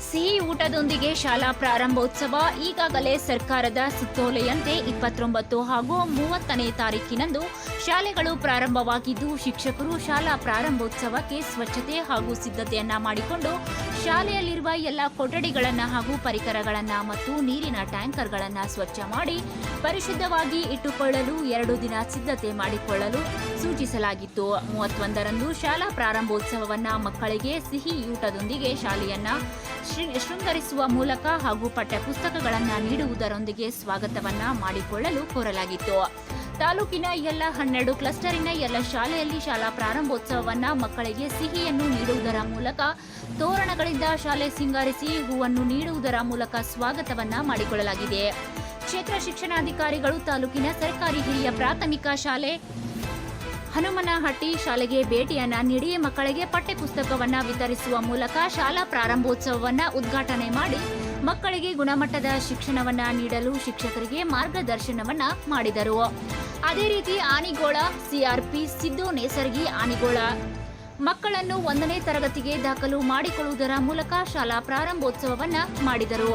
ಸಿಹಿ ಊಟದೊಂದಿಗೆ ಶಾಲಾ ಪ್ರಾರಂಭೋತ್ಸವ ಈಗಾಗಲೇ ಸರ್ಕಾರದ ಸುತ್ತೋಲೆಯಂತೆ ಇಪ್ಪತ್ತೊಂಬತ್ತು ಹಾಗೂ ಮೂವತ್ತನೇ ತಾರೀಕಿನಂದು ಶಾಲೆಗಳು ಪ್ರಾರಂಭವಾಗಿದ್ದು, ಶಿಕ್ಷಕರು ಶಾಲಾ ಪ್ರಾರಂಭೋತ್ಸವಕ್ಕೆ ಸ್ವಚ್ಛತೆ ಹಾಗೂ ಸಿದ್ಧತೆಯನ್ನ ಮಾಡಿಕೊಂಡು ಶಾಲೆಯಲ್ಲಿರುವ ಎಲ್ಲ ಕೊಠಡಿಗಳನ್ನು ಹಾಗೂ ಪರಿಕರಗಳನ್ನು ಮತ್ತು ನೀರಿನ ಟ್ಯಾಂಕರ್ಗಳನ್ನು ಸ್ವಚ್ಛ ಮಾಡಿ ಪರಿಶುದ್ಧವಾಗಿ ಇಟ್ಟುಕೊಳ್ಳಲು ಎರಡು ದಿನ ಸಿದ್ಧತೆ ಮಾಡಿಕೊಳ್ಳಲು ಸೂಚಿಸಲಾಗಿತ್ತು. ಮೂವತ್ತೊಂದರಂದು ಶಾಲಾ ಪ್ರಾರಂಭೋತ್ಸವವನ್ನ ಮಕ್ಕಳಿಗೆ ಸಿಹಿ ಊಟದೊಂದಿಗೆ ಶಾಲೆಯನ್ನ ಶೃಂಗರಿಸುವ ಮೂಲಕ ಹಾಗೂ ಪಠ್ಯಪುಸ್ತಕಗಳನ್ನು ನೀಡುವುದರೊಂದಿಗೆ ಸ್ವಾಗತವನ್ನ ಮಾಡಿಕೊಳ್ಳಲು ಕೋರಲಾಗಿತ್ತು. ತಾಲೂಕಿನ ಎಲ್ಲ ಹನ್ನೆರಡು ಕ್ಲಸ್ಟರಿನ ಎಲ್ಲ ಶಾಲೆಯಲ್ಲಿ ಶಾಲಾ ಪ್ರಾರಂಭೋತ್ಸವವನ್ನ ಮಕ್ಕಳಿಗೆ ಸಿಹಿಯನ್ನು ನೀಡುವುದರ ಮೂಲಕ ತೋರಣಗಳಿಂದ ಶಾಲೆ ಸಿಂಗಾರಿಸಿ ಹೂವನ್ನು ನೀಡುವುದರ ಮೂಲಕ ಸ್ವಾಗತವನ್ನ ಮಾಡಿಕೊಳ್ಳಲಾಗಿದೆ. ಕ್ಷೇತ್ರ ಶಿಕ್ಷಣಾಧಿಕಾರಿಗಳು ತಾಲೂಕಿನ ಸರ್ಕಾರಿ ಹಿರಿಯ ಪ್ರಾಥಮಿಕ ಶಾಲೆ ಹನುಮನಹಟ್ಟಿ ಶಾಲೆಗೆ ಭೇಟಿಯನ್ನ ನೀಡಿ ಮಕ್ಕಳಿಗೆ ಪಠ್ಯಪುಸ್ತಕವನ್ನ ವಿತರಿಸುವ ಮೂಲಕ ಶಾಲಾ ಪ್ರಾರಂಭೋತ್ಸವವನ್ನ ಉದ್ಘಾಟನೆ ಮಾಡಿ ಮಕ್ಕಳಿಗೆ ಗುಣಮಟ್ಟದ ಶಿಕ್ಷಣವನ್ನ ನೀಡಲು ಶಿಕ್ಷಕರಿಗೆ ಮಾರ್ಗದರ್ಶನವನ್ನ ಮಾಡಿದರು. ಅದೇ ರೀತಿ ಆನಿಗೋಳ, ಸಿಆರ್ಪಿ, ಸಿದ್ದು ನೇಸರ್ಗಿ, ಆನಿಗೋಳ ಮಕ್ಕಳನ್ನು ಒಂದನೇ ತರಗತಿಗೆ ದಾಖಲು ಮಾಡಿಕೊಳ್ಳುವುದರ ಮೂಲಕ ಶಾಲಾ ಪ್ರಾರಂಭೋತ್ಸವವನ್ನ ಮಾಡಿದರು.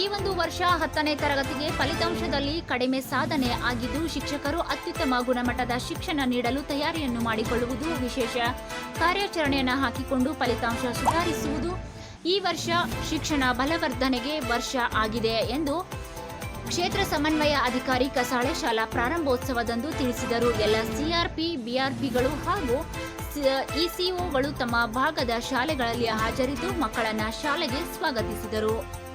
ಈ ಒಂದು ವರ್ಷ ಹತ್ತನೇ ತರಗತಿಗೆ ಫಲಿತಾಂಶದಲ್ಲಿ ಕಡಿಮೆ ಸಾಧನೆ ಆಗಿದ್ದು ಶಿಕ್ಷಕರು ಅತ್ಯುತ್ತಮ ಗುಣಮಟ್ಟದ ಶಿಕ್ಷಣ ನೀಡಲು ತಯಾರಿಯನ್ನು ಮಾಡಿಕೊಳ್ಳುವುದು ವಿಶೇಷ. ಕಾರ್ಯಾಚರಣೆಯನ್ನು ಹಾಕಿಕೊಂಡು ಫಲಿತಾಂಶ ಸುಧಾರಿಸುವುದು ಈ ವರ್ಷ ಶಿಕ್ಷಣ ಬಲವರ್ಧನೆಗೆ ವರ್ಷ ಆಗಿದೆ ಎಂದು ಕ್ಷೇತ್ರ ಸಮನ್ವಯ ಅಧಿಕಾರಿ ಕಸಾಳೆ ಶಾಲಾ ಪ್ರಾರಂಭೋತ್ಸವದಂದು ತಿಳಿಸಿದರು. ಎಲ್ಲ ಸಿಆರ್ಪಿ ಬಿಆರ್ಪಿಗಳು ಹಾಗೂ ಇಸಿಒಗಳು ತಮ್ಮ ಭಾಗದ ಶಾಲೆಗಳಲ್ಲಿ ಹಾಜರಿದ್ದು ಮಕ್ಕಳನ್ನ ಶಾಲೆಗೆ ಸ್ವಾಗತಿಸಿದರು.